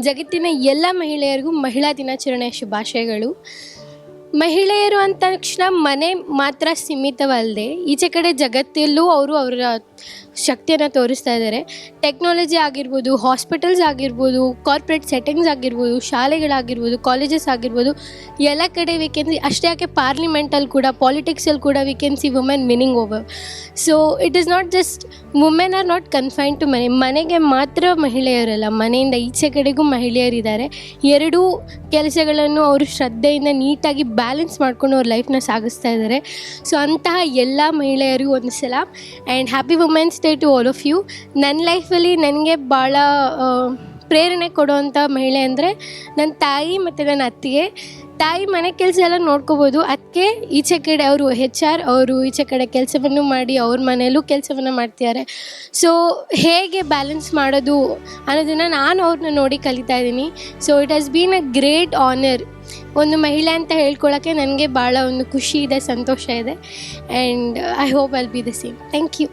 ಜಗತ್ತಿನ ಎಲ್ಲ ಮಹಿಳೆಯರಿಗೂ ಮಹಿಳಾ ದಿನಾಚರಣೆಯ ಶುಭಾಶಯಗಳು. ಮಹಿಳೆಯರು ಅಂದ ತಕ್ಷಣ ಮನೆ ಮಾತ್ರ ಸೀಮಿತವಲ್ಲದೆ, ಈಚೆ ಕಡೆ ಜಗತ್ತಲ್ಲೂ ಅವರು ಅವರ ಶಕ್ತಿಯನ್ನು ತೋರಿಸ್ತಾ ಇದ್ದಾರೆ ಟೆಕ್ನಾಲಜಿ ಆಗಿರ್ಬೋದು ಹಾಸ್ಪಿಟಲ್ಸ್ ಆಗಿರ್ಬೋದು ಕಾರ್ಪೊರೇಟ್ ಸೆಟ್ಟಿಂಗ್ಸ್ ಆಗಿರ್ಬೋದು, ಶಾಲೆಗಳಾಗಿರ್ಬೋದು ಕಾಲೇಜಸ್ ಆಗಿರ್ಬೋದು, ಎಲ್ಲ ಕಡೆ ವಿ ಕ್ಯಾನ್ ಅಷ್ಟೇ ಯಾಕೆ ಪಾರ್ಲಿಮೆಂಟಲ್ಲಿ ಕೂಡ ಪಾಲಿಟಿಕ್ಸಲ್ಲಿ ಕೂಡ we can see women winning over so it is not just women are not confine to ಮನೆ ಮನೆಗೆ ಮಾತ್ರ ಮಹಿಳೆಯರಲ್ಲ, ಮನೆಯಿಂದ ಈಚೆ ಕಡೆಗೂ ಮಹಿಳೆಯರಿದ್ದಾರೆ. ಎರಡೂ ಕೆಲಸಗಳನ್ನು ಅವರು ಶ್ರದ್ಧೆಯಿಂದ ನೀಟಾಗಿ ಬ್ಯಾಲೆನ್ಸ್ ಮಾಡ್ಕೊಂಡು ಅವ್ರ ಲೈಫ್ನ ಸಾಗಿಸ್ತಾ ಇದ್ದಾರೆ ಸೊ ಅಂತಹ ಎಲ್ಲ ಮಹಿಳೆಯರಿಗೂ ಒಂದು ಸಲ and happy women's day to all of you ನನ್ನ ಲೈಫಲ್ಲಿ ನನಗೆ ಭಾಳ ಪ್ರೇರಣೆ ಕೊಡುವಂಥ ಮಹಿಳೆ ಅಂದರೆ ನನ್ನ ತಾಯಿ ಮತ್ತು ನನ್ನ ಅತ್ತಿಗೆ. ತಾಯಿ ಮನೆ ಕೆಲಸ ಎಲ್ಲ ನೋಡ್ಕೋಬೋದು. ಅದಕ್ಕೆ ಈಚೆ ಕಡೆ ಅವರು ಹೆಚ್ ಆರ್ ಅವರು ಈಚೆ ಕಡೆ ಕೆಲಸವನ್ನು ಮಾಡಿ ಅವ್ರ ಮನೆಯಲ್ಲೂ ಕೆಲಸವನ್ನು ಮಾಡ್ತಿದ್ದಾರೆ. ಸೊ ಹೇಗೆ ಬ್ಯಾಲೆನ್ಸ್ ಮಾಡೋದು ಅನ್ನೋದನ್ನು ನಾನು ಅವ್ರನ್ನ ನೋಡಿ ಕಲಿತಾ ಇದ್ದೀನಿ. So it has been a great honour ಒಂದು ಮಹಿಳೆ ಅಂತ ಹೇಳ್ಕೊಳ್ಳೋಕ್ಕೆ ನನಗೆ ಭಾಳ ಒಂದು ಖುಷಿ ಇದೆ, ಸಂತೋಷ ಇದೆ. And I hope I'll be the same thank you